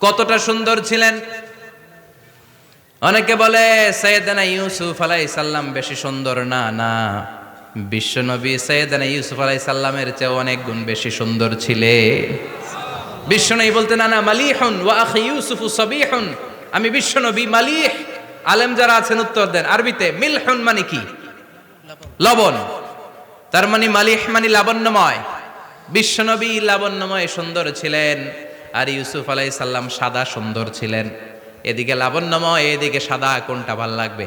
কতটা সুন্দর ছিলেন? অনেকে বলে সৈয়দানা ইউসুফ আলাই সাল্লাম বেশি সুন্দর না না। বিশ্বনবী সৈয়দানা ইউসুফ আলাই সাল্লামের চেয়ে অনেক গুণ বেশি সুন্দর ছিলে। বিশ্বনবী বলতেন না না, মালিহুন ওয়া আখি ইউসুফ সবিহুন। আমি বিশ্বনবী মালিহ। আলেম যারা আছেন, উত্তর দেন। আরবিতে, মিলহুন মানে কি? লবণ। তার মানে মালিহ মানে লাবণ্যময়। বিশ্বনবী লাবণ্যময় সুন্দর ছিলেন। আর ইউসুফ আলাই সাল্লাম সাদা সুন্দর ছিলেন। এদিকে লাবণ্যময়, এদিকে সাদা, কোনটা ভালো লাগবে?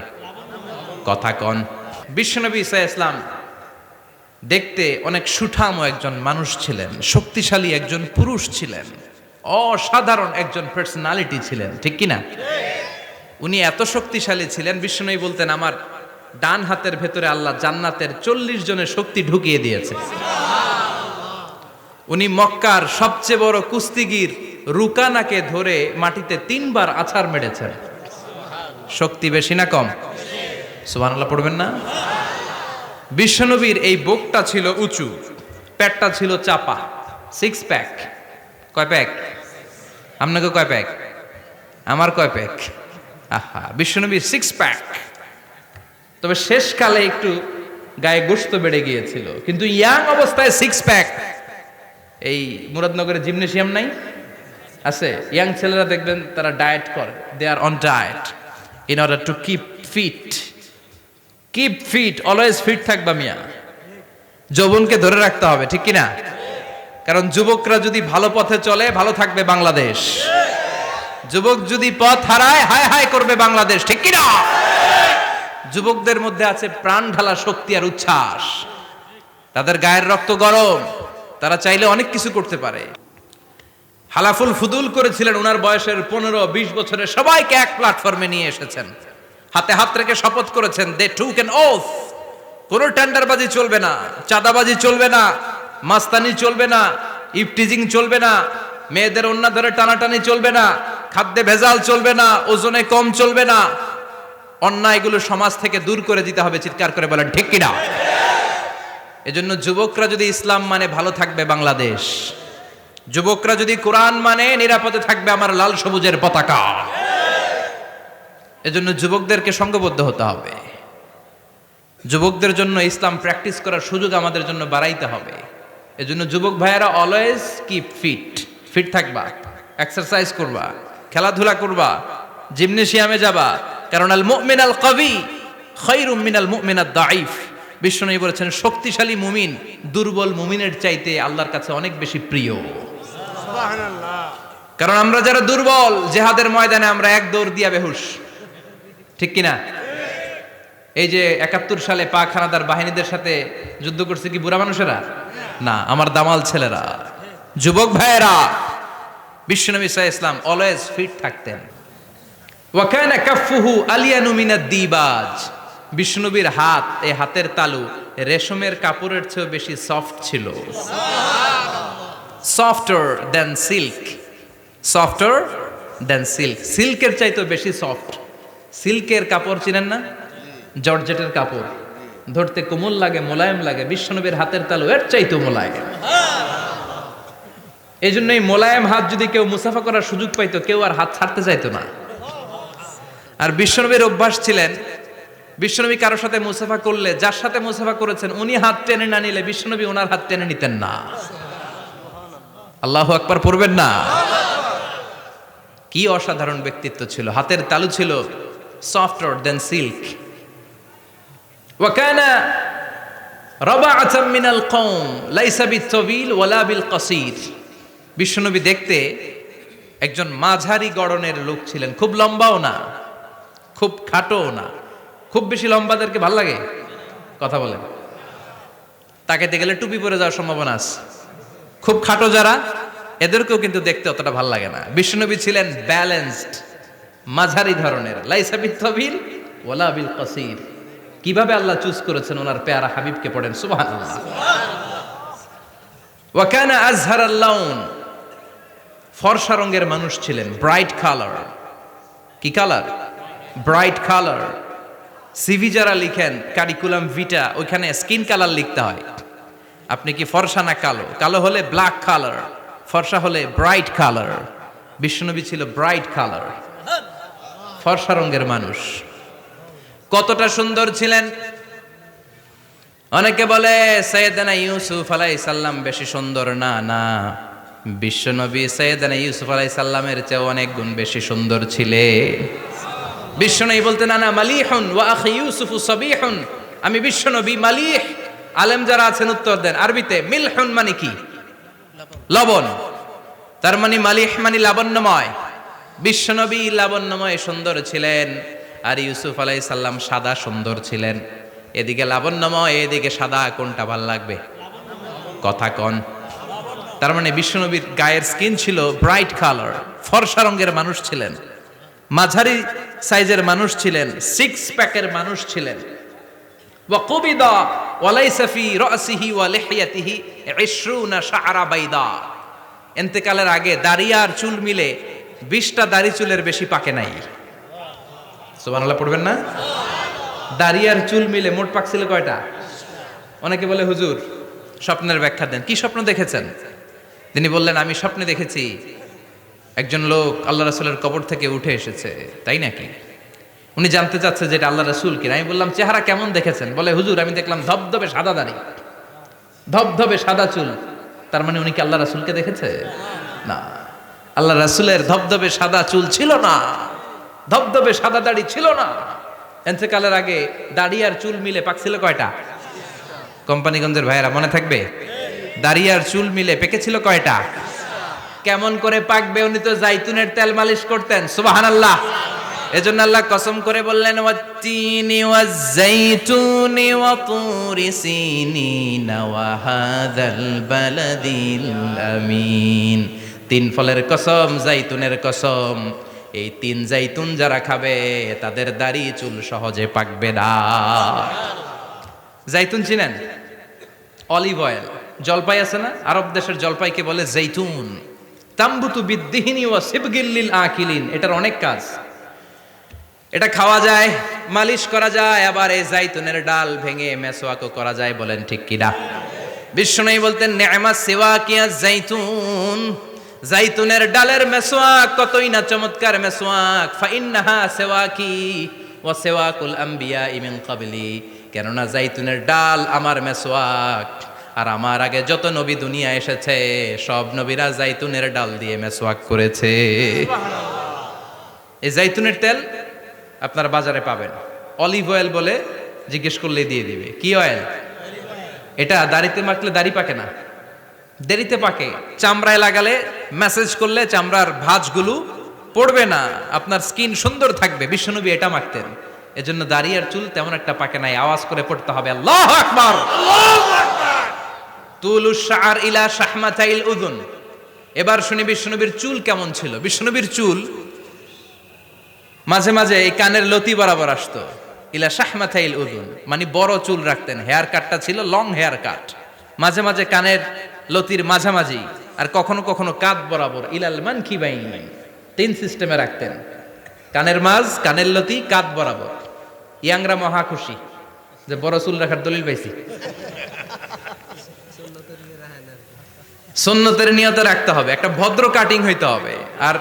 কথা কন। বিশ্বনবী ইসা ইসলাম দেখতে অনেক সুঠাম একজন মানুষ ছিলেন, শক্তিশালী একজন পুরুষ ছিলেন, অসাধারণ একজন পার্সোনালিটি ছিলেন, ঠিক কি না? উনি এত শক্তিশালী ছিলেন বিষ্ণুই বলতেন, আমার ডান হাতের ভেতরে আল্লাহ জান্নাতের চল্লিশ জনের শক্তি ঢুকিয়ে দিয়েছে। উনি মক্কার সবচেয়ে বড় কুস্তিগির রুকানাকে ধরে মাটিতে তিনবার আছাড় মেরেছেন। শক্তি বেশি না কম? সুবহানাল্লাহ, পড়বেন না? বিশ্বনবীর এই বুকটা ছিল উঁচু প্যাটটা ছিল চাপা সিক্স প্যাক কয় প্যাক আপনাকে কয় প্যাক আমার কয় প্যাক আহা, বিশ্বনবীর সিক্স প্যাক তবে শেষকালে একটু গায়ে গোস্ত বেড়ে গিয়েছিল, কিন্তু ইয়াং অবস্থায় সিক্স প্যাক এই মুরাদনগরে জিমনেশিয়াম নাই? আছে। ইয়াং ছেলেরা দেখবেন তারা ডায়েট করে। They are on diet in order to keep fit keep fit always fit থাকবা মিয়া। যৌবনকে ধরে রাখতে হবে, ঠিক কি না কারণ যুবকরা যদি ভালো পথে চলে, ভালো থাকবে বাংলাদেশ। যুবক যদি পথ হারায়, হায় হায় করবে বাংলাদেশ, ঠিক কি না যুবকদের মধ্যে আছে প্রাণ ঢালা শক্তি আর উচ্ছ্বাস। তাদের গায়ের রক্ত গরম। তারা চাইলে অনেক কিছু করতে পারে। হালাফুল ফুদুল করেছিলেন ওনার বয়সের পনেরো, বিশ বছরে সবাইকে এক প্ল্যাটফর্মে নিয়ে এসেছেন। হাতে হাত রেখে শপথ করেছেন দে টু ক্যান ওফ কোন টেন্ডারবাজি চলবে না, চাঁদাবাজি চলবে না, মাস্তানি চলবে না, ইফটিজিং চলবে না, মেয়েদের অন্য ধরে টানাটানি চলবে না, খাদ্যে ভেজাল চলবে না, ওজনে কম চলবে না। অন্যায়গুলো সমাজ থেকে দূর করে দিতে হবে, চিৎকার করে বলেন, ঠিক কিনা এজন্য যুবকরা যদি ইসলাম মানে ভালো থাকবে বাংলাদেশ, যুবকরা যদি কোরআন মানে নিরাপদে থাকবে আমার লাল সবুজের পতাকা, এজন্য যুবকদেরকে সঙ্গবদ্ধ হতে হবে। যুবকদের জন্য ইসলাম প্র্যাকটিস করার সুযোগ আমাদের জন্য বাড়াইতে হবে। এজন্য যুবক ভাইয়েরা অলওয়েজ কিপ ফিট ফিট থাকবা, এক্সারসাইজ করবা, খেলাধুলা করবা, জিমনেশিয়ামে যাবা, কারণ আল মুমিন আল কবি খৈরুম মিনাল মুমিন দাইফ বিশ্বনবী বলেছেন শক্তিশালী মুমিন দুর্বল মুমিনের চাইতে আল্লাহর কাছে অনেক বেশি প্রিয়। কারণ আমরা যারা দুর্বল জেহাদের ময়দানে আমরা এক দৌড় দিয়া বেহুশ। ঠিক কিনা? এই যে একাত্তর সালে পাক হানাদার বাহিনীদের সাথে যুদ্ধ করছে কি বুড়া মানুষেরা? না আমার দামাল ছেলেরা। যুবক ভাইয়েরা বিশ্বনবী সাহা ইসলাম অলওয়েজ ফিট থাকতেন। ওয়াকানা কাফুহু আলিয়ানু মিনাদ দিবাজ বিষ্ণুবীর হাত এই হাতের তালু রেশমের কাপড়ের চেয়েও বেশি সফট ছিল। Softer than silk softer than silk সিল্কের চাইতেও বেশি সফট সিল্কের কাপড় চিনেন না? জর্জেটের কাপড়। ধরতে কোমল লাগে, মোলায়েম লাগে বিশ্বনবীর হাতের তালু এর চাইতেও মোলায়েম। এই জন্য এই মোলায়েম হাত যদি কেউ মুসাফা করার সুযোগ পাইতো, কেউ আর হাত ছাড়তে চাইতো না। আর বিশ্বনবীর অভ্যাস ছিলেন বিশ্বনবী কারোর সাথে মুসাফা করলে, যার সাথে মুসাফা করেছেন, উনি হাত টেনে না নিলে বিশ্বনবী ওনার হাত টেনে নিতেন না। আল্লাহ একবার পড়বেন না। কি অসাধারণ ব্যক্তিত্ব ছিল। হাতের তালু ছিল সফট দেন সিল্ক মিনাল ওয়ালা বিল বিশ্বনবী দেখতে একজন মাঝারি গড়নের লোক ছিলেন। খুব লম্বাও না, খুব খাটোও না। খুব বেশি লম্বাদেরকে ভালো লাগে? কথা বলেন তাকাইতে গেলে টুপি পরে যাওয়ার সম্ভাবনা আছে। খুব খাটো যারা, এদেরকেও কিন্তু দেখতে অতটা ভালো লাগে না। বিষ্ণুনবী ছিলেন ব্যালেন্সড মাঝারি ধরনের। লাইসা বিল ওলা বিল কসির। কীভাবে আল্লাহ চুজ করেছেন ওনার পেয়ারা হাবিবকে পড়েন? সুবহানাল্লাহ। ওয়াকানা আজহার আল্লাউন ফর্সা রঙের মানুষ ছিলেন। Bright colour. কি কালার? Bright colour. সিভি যারা লিখেন কারিকুলাম ভিটা ওইখানে স্কিন কালার লিখতে হয়। আপনি কি ফর্সা না কালো? কালো হলে ব্ল্যাক কালার ফর্সা হলে ব্রাইট কালার বিশ্বনবী ছিল ব্রাইট কালার ফর্সা রঙের মানুষ। কতটা সুন্দর ছিলেন? অনেকে বলে সৈয়দানা ইউসুফ আলাই সাল্লাম বেশি সুন্দর। না না। বিশ্বনবী সৈয়দানা ইউসুফ আলাই সাল্লামের চেয়ে অনেক গুণ বেশি সুন্দর ছিলে বিশ্বনবী বলতে না না মালিহুন ওয়া আখি ইউসুফ সাবিহুন। আমি বিশ্বনবী মালিহ। আলেম যারা আছেন, উত্তর দেন। আরবিতে, মিলহুন মানে কি? লবণ। তার মানে মালিহ মানে লাবণ্যময়। বিশ্বনবী লাবণ্যময়, সুন্দর ছিলেন। আর ইউসুফ আলাই সাল্লাম সাদা, সুন্দর ছিলেন। এদিকে লাবণ্যময়, এদিকে সাদা। কোনটা ভালো লাগবে? কথা কন। তার মানে বিশ্বনবীর গায়ের স্কিন ছিল ব্রাইট কালার, ফর্সা রঙের মানুষ ছিলেন। মাঝারি সাইজের মানুষ ছিলেন সিক্স প্যাকের মানুষ ছিলেন। ওয়াকুবিদা ওয়ালাইসাফি রাসিহি ওয়া লিহিয়াতিহি 20 শাআরা বাইদা। এন্তেকালের আগে দাড়ি আর চুল মিলে 20টা দাড়ি চুলের বেশি পাকে নাই। সুবহানাল্লাহ, পড়বেন না? দাড়ি আর চুল মিলে মোট পাক পাকছিল কয়টা? অনেকে বলে, হুজুর, স্বপ্নের ব্যাখ্যা দেন। কি স্বপ্ন দেখেছেন? তিনি বললেন, আমি স্বপ্নে দেখেছি একজন লোক আল্লাহ রাসূলের কবর থেকে উঠে এসেছে, তাই নাকি? উনি জানতে চাচ্ছে যে এটা আল্লাহ রাসূল কিনা। আমি বললাম, চেহারা কেমন দেখেছেন? বলে, হুজুর, আমি দেখলাম ধবধবে সাদা দাড়ি, ধবধবে সাদা চুল। তার মানে উনি কি আল্লাহ রাসূলকে দেখেছে? না। আল্লাহ রাসূলের ধবধবে সাদা চুল ছিল না, ধবধবে সাদা দাড়ি ছিল না। এন্তেকালের আগে দাড়ি আর চুল মিলে পাকছিল কয়টা? কোম্পানিগঞ্জের ভাইয়েরা, মনে থাকবে? দাড়ি আর চুল মিলে পেকেছিল কয়টা? কেমন করে পাকবে? উনি তো জাইতুনের তেল মালিশ করতেন। সুবহানাল্লাহ। এজন্য আল্লাহ কসম করে বললেন, ওয়াত্তিনি ওয়াজ্জাইতুনি ওয়া তুরি সিনিনা ওয়া হাযাল বালাদিল আমিন। তিন ফলের কসম, জাইতুনের কসম। এই তিন জাইতুন যারা খাবে, তাদের দাড়ি চুল সহজে পাকবে না। জাইতুন চিনেন? Olive oil. জলপাই আছে না? আরব দেশের জলপাইকে বলে জৈতুন তাম্বুতু বিদ্দিহিনী ও সিবগিল্লিল আকিলিন। এটার অনেক কাজ। এটা খাওয়া যায়, মালিশ করা যায়, আবার এই জাইতুনের ডাল ভেঙে মেসোয়াকও করা যায় বলেন ঠিক কিনা? বিষ্ণু বলতেন নেমা সেবা কিয়া জাইতুন। জাইতুনের ডালের মেসোয়াক কতই না চমৎকার মেসোয়াক। ফাইন্নাহা সেওয়াকি ও সেওয়াকুল আম্বিয়া ইমিন কাবলি কেননা জাইতুনের ডাল আমার মেসোয়াক। আর আমার আগে যত নবী দুনিয়া এসেছে, সব নবীরা জাইতুনের ডাল দিয়ে মেসোয়াক করেছে। এই জাইতুনের তেল আপনারা বাজারে পাবেন। অলিভ অয়েল বলে জিজ্ঞেস করলে দিয়ে দিবে। কি অয়েল? এটা দাড়িতে মাখলে দাড়ি পাকে না। দেরিতে পাকে। চামড়ায় লাগালে মেসেজ করলে চামড়ার ভাঁজগুলো পড়বে না। আপনার স্কিন সুন্দর থাকবে। বিশ্বনবী এটা মাখতেন। এজন্য দাড়ি আর চুল তেমন একটা পাকে নাই। আওয়াজ করে পড়তে হবে। আল্লাহ আকবার! তুলু শার ইলা শাহমাতাইল উদুন। এবার শুনি বিশ্বনবীর চুল কেমন ছিল? বিশ্বনবীর চুল মাঝে মাঝে এই কানের লতি বরাবর আসতো। ইলা শাহমাথাইল উদুন মানে বড় চুল রাখতেন। হেয়ার কাটটা ছিল লং হেয়ার কাট। মাঝে মাঝে কানের লতির মাঝামাঝি, আর কখনো কখনো কাত বরাবর, ইলাল মান কি বাইন তিন সিস্টেমে রাখতেন। কানের মাঝ, কানের লতি কাত বরাবর। ইয়াংরা মহা খুশি যে বড় চুল রাখার দলিল পাইছি। সুন্নতের নিয়তে রাখতে হবে, একটা ভদ্র কাটিং হইতে হবে। আর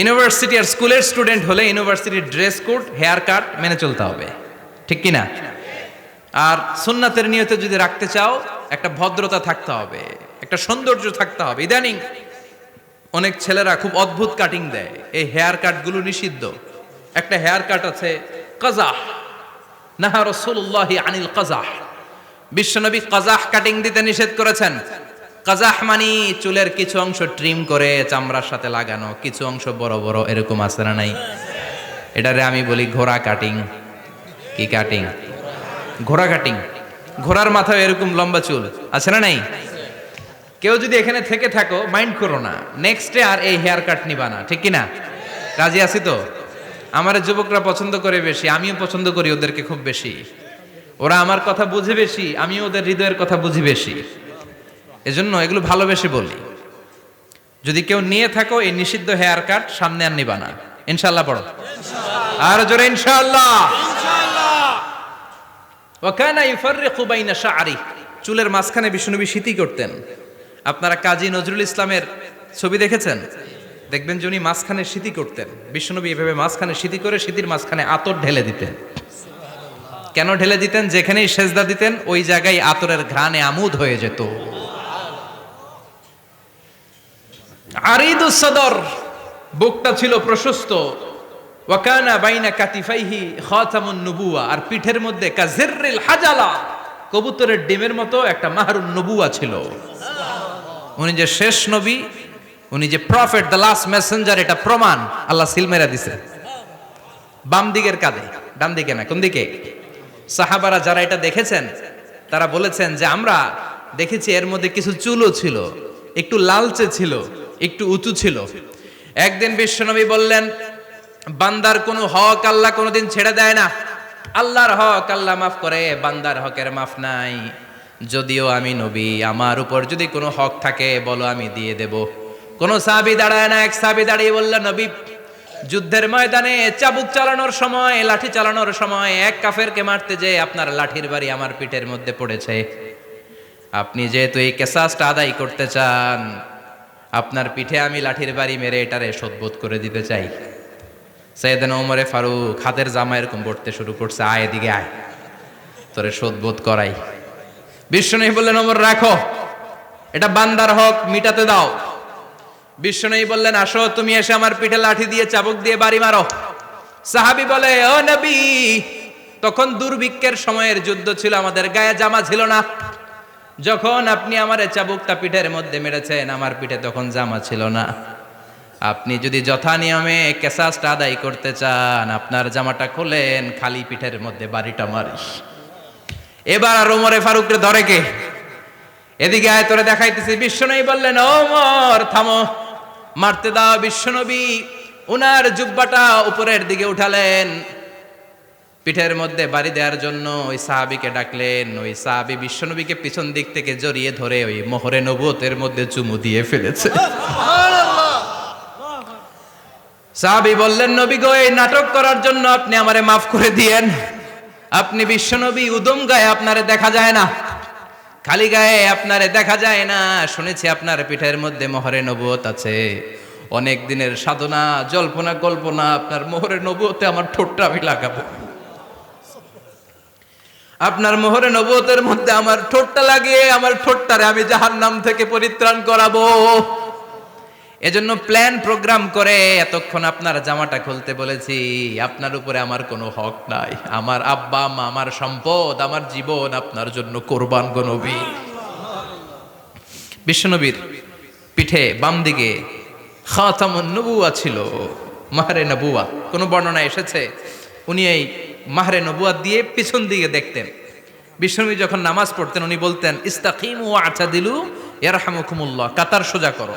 ইউনিভার্সিটি আর স্কুলের স্টুডেন্ট হলে ইউনিভার্সিটির ড্রেস কোড হেয়ার কাট মেনে চলতে হবে, ঠিক কি না আর সুন্নাতের নিয়তে যদি রাখতে চাও, একটা ভদ্রতা থাকতে হবে, একটা সৌন্দর্য থাকতে হবে। ইদানিং অনেক ছেলেরা খুব অদ্ভুত কাটিং দেয়। এই হেয়ার কাটগুলো নিষিদ্ধ। একটা হেয়ার কাট আছে, কাজাহ। নাহা রসুল্লাহি আনিল কাজাহ। বিশ্বনবী কাজাহ কাটিং দিতে নিষেধ করেছেন। কাজাহ মানি চুলের কিছু অংশ ট্রিম করে চামড়ার সাথে লাগানো, কিছু অংশ বড় বড় এরকম আছে না নাই? এটারে আমি বলি ঘোড়া কাটিং কি কাটিং ঘোড়া কাটিং ঘোড়ার মাথায় এরকম লম্বা চুল আছে না নাই? কেউ যদি এখানে থেকে থাকো মাইন্ড করো না। নেক্সটে আর এই হেয়ার কাট নিবা না, ঠিক কি না রাজি আছি তো? আমার যুবকরা পছন্দ করে বেশি, আমিও পছন্দ করি ওদেরকে খুব বেশি। ওরা আমার কথা বুঝে বেশি আমিও ওদের হৃদয়ের কথা বুঝি বেশি। এজন্য এগুলো ভালোবেসে বলি। যদি কেউ নিয়ে থাকো এই নিষিদ্ধ হেয়ার কাট, সামনে আর নিবা না। ইনশাল্লাহ পড়ো। আর জোরে ইনশাআল্লাহ। ওয়াকানা ইউফাররিকু বাইনা শাআরি চুলের মাঝখানে বিষ্ণুনবী স্মৃতি করতেন। আপনারা কাজী নজরুল ইসলামের ছবি দেখেছেন? দেখবেন যে উনি মাঝখানে স্মৃতি করতেন। বিষ্ণুনবী এভাবে মাঝখানে স্মৃতি করে স্মৃতির মাঝখানে আতর ঢেলে দিতেন। কেন ঢেলে দিতেন? যেখানেই সেজদা দিতেন, ওই জায়গায় আতরের ঘ্রাণে আমুদ হয়ে যেত। বুকটা ছিল প্রশস্ত। আর পিঠের মধ্যে কবুতরের ডিমের মতো একটা মাহরুন নবুয়া ছিল। উনি যে শেষ নবী, উনি যে প্রফেট দ্য লাস্ট মেসেঞ্জার এটা প্রমাণ, আল্লাহ সিলমেরা দিছে। বাম দিকের কাঁধে, ডান দিকে না, কোন দিকে? সাহাবারা যারা এটা দেখেছেন, তারা বলেছেন যে আমরা দেখেছি এর মধ্যে কিছু চুলও ছিল, একটু লালচে ছিল, একটু উঁচু ছিল। একদিন বিশ্বনবী বললেন, বান্দার কোনো হক আল্লাহ কোনোদিন ছেড়ে দেয় না। আল্লাহর হক আল্লাহ মাফ করে, বান্দার হকের মাফ নাই। যদিও আমি নবী, আমার উপর যদি কোনো হক থাকে, বলো আমি দিয়ে দেব। কোনো সাবি দাঁড়ায় না, এক সাবি দাঁড়িয়ে বললেন নবী যুদ্ধের ময়দানে চাবুক চালানোর সময়, লাঠি চালানোর সময় এক কাফেরকে মারতে যে আপনার লাঠির বাড়ি আমার পিঠের মধ্যে পড়েছে। আপনি যেহেতু এই কেসাসটা আদায় করতে চান, আপনার পিঠে আমি লাঠির বাড়ি মেরে এটারে শোধবোধ করে দিতে চাই। সৈয়দান ওমরে ফারুক, হাতের জামা এরকম পড়তে শুরু করছে, আয় এদিকে আয়। তোরে শোধবোধ করাই। বিশ্বনবী বললেন, ওমর, রাখো। এটা বান্দার হক, মিটাতে দাও। বিশ্বনবী বললেন, আসো, তুমি এসে আমার পিঠে লাঠি দিয়ে চাবুক দিয়ে বাড়ি মারো। সাহাবি বলে, ও নবী, তখন দুর্ভিক্ষের সময়ের যুদ্ধ ছিল, আমাদের গায়ে জামা ছিল না। যখন আপনি আমার চাবুকটা পিঠের মধ্যে মেরেছেন, আমার পিঠে তখন জামা ছিল না। আপনি যদি যথা নিয়মে কেসাসটা আদায় করতে চান, আপনার জামাটা খোলেন, খালি পিঠের মধ্যে বাড়িটা মারিস। এবার আর ওমরে ফারুকরে ধরে কে? এদিকে আয়, তোরে দেখাইতেছি। বিশ্বনবী বললেন ওমর, থামো। মারতে দাও বিশ্বনবী। উনার জুব্বাটা উপরের দিকে উঠালেন। পিঠের মধ্যে বাড়ি দেওয়ার জন্য ওই সাহাবিকে ডাকলেন। ওই সাহাবি বিশ্বনবীকে পিছন দিক থেকে জড়িয়ে ধরে ওই মোহরে নবুয়তের মধ্যে চুমু দিয়ে ফেলেছে। সাহাবি বললেন, নবী গো, এই নাটক করার জন্য আপনি আমারে মাফ করে দিয়েন। আপনি বিশ্বনবী, উদম গায়ে আপনারে দেখা যায় না। খালি গায়ে আপনারে দেখা যায় না। শুনেছি আপনার পিঠের মধ্যে মহরে নবুয়ত আছে। অনেক দিনের সাধনা, জল্পনা, কল্পনা, আপনার মোহরে নবুয়তে আমার ঠোঁটটা আমি লাগাবো। আপনার মোহরে নবুয়তের মধ্যে আমার ঠোঁটটা লাগিয়ে, আমার ঠোঁটটারে আমি জাহান্নাম থেকে পরিত্রাণ করাবো। এজন্য প্ল্যান প্রোগ্রাম করে এতক্ষণ আপনার জামাটা খুলতে বলেছি, আপনার উপরে আমার কোনো হক নাই। আমার আব্বা মা আমার সম্পদ, আমার জীবন আপনার জন্য কোরবান গনবী বিশ্বনবীর পিঠে বাম দিকে নবুয়া ছিল, মাহরে নবুয়া। কোনো বর্ণনা এসেছে? উনি এই মাহরে নবুয়া দিয়ে পিছন দিকে দেখতেন। বিশ্বনবী যখন নামাজ পড়তেন, উনি বলতেন, ইস্তাকিম ও আচা দিলু ইয়ারহামুকুমুল্লাহ। কাতার সোজা করো।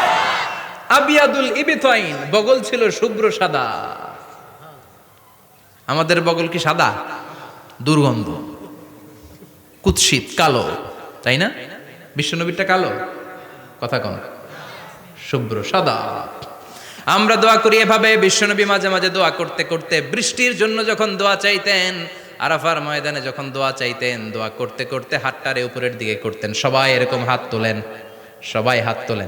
আবিয়াদুল ইবিতাইন, বগল ছিল শুভ্র সাদা। আমাদের বগল কি সাদা? দুর্গন্ধ। কুৎসিত, কালো, তাই না? বিশ্বনবীরটা কালো? কথা কন। শুভ্র সাদা। আমরা দোয়া করি এভাবে বিশ্বনবী মাঝে মাঝে দোয়া করতে করতে বৃষ্টির জন্য যখন দোয়া চাইতেন, আরাফার ময়দানে যখন দোয়া চাইতেন, দোয়া করতে করতে হাতটারে উপরের দিকে করতেন। সবাই এরকম হাত তোলেন, সবাই হাত তোলেন।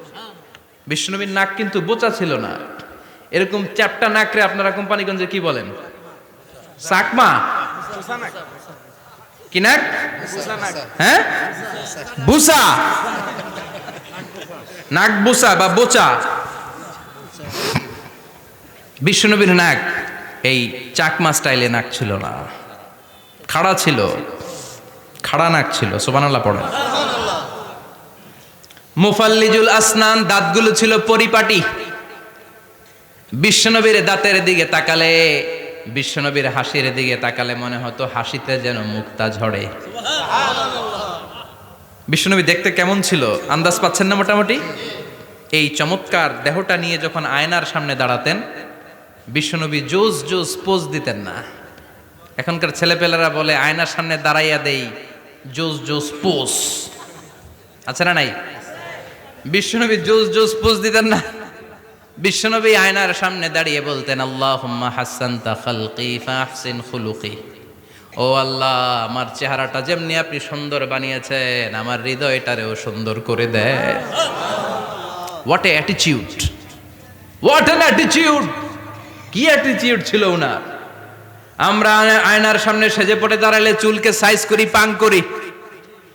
বিষ্ণুনবীর নাক কিন্তু বোচা ছিল না। এরকম চ্যাপটা নাকরে আপনারা কোম্পানিগঞ্জে কি বলেন? সাকমা? কি নাক? হ্যাঁ? বুসা। নাক বুসা বা বোচা। বিশ্বনবীর নাক, এই চাকমা স্টাইলে নাক ছিল না। খাড়া ছিল। খাড়া নাক ছিল সোবানাল্লাহ পড়েন। মুফাল্লিজুল আসনান, দাঁতগুলো ছিল পরিপাটি। বিশ্বনবীর দাঁতের দিকে তাকালে, বিশ্বনবীর হাসির দিকে তাকালে মনে হতো হাসিতে যেন মুক্তা ঝরে। বিশ্বনবী দেখতে কেমন ছিল? আন্দাজ পাচ্ছেন না মোটামুটি? এই চমৎকার দেহটা নিয়ে যখন আয়নার সামনে দাঁড়াতেন, বিশ্বনবী জোস জোস পোজ দিতেন না। এখনকার ছেলেপেলেরা বলে, আয়নার সামনে দাঁড়াইয়া দেই, জোস জোস পোজ। আছে না নাই? বিশ্বনবী জোস জোস পোজ দিতেন না। বিশ্বনবী আয়নার সামনে দাঁড়িয়ে বলতেন আল্লাহ হাসান ও আল্লাহ, আমার চেহারাটা যেমনি আপনি সুন্দর বানিয়েছেন, আমার হৃদয়টারেও সুন্দর করে দেয়। What a attitude what an attitude কি অ্যাটিটিউড ছিল ওনার? আমরা আয়নার সামনে সেজে পড়ে দাঁড়ালে চুলকে সাইজ করি, পাং করি।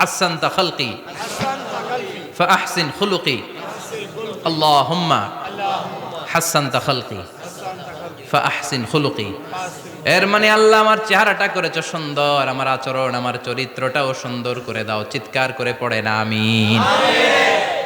হাসান তাখালকি ফাহসিন খুলুকি। আল্লাহম্মা হাসান তাখালকি ফাহসিন খুলুকি। এর মানে আল্লাহ আমার চেহারাটা করেছ সুন্দর, আমার আচরণ, আমার চরিত্রটাও সুন্দর করে দাও, চিৎকার করে পড়ে না, আমিন।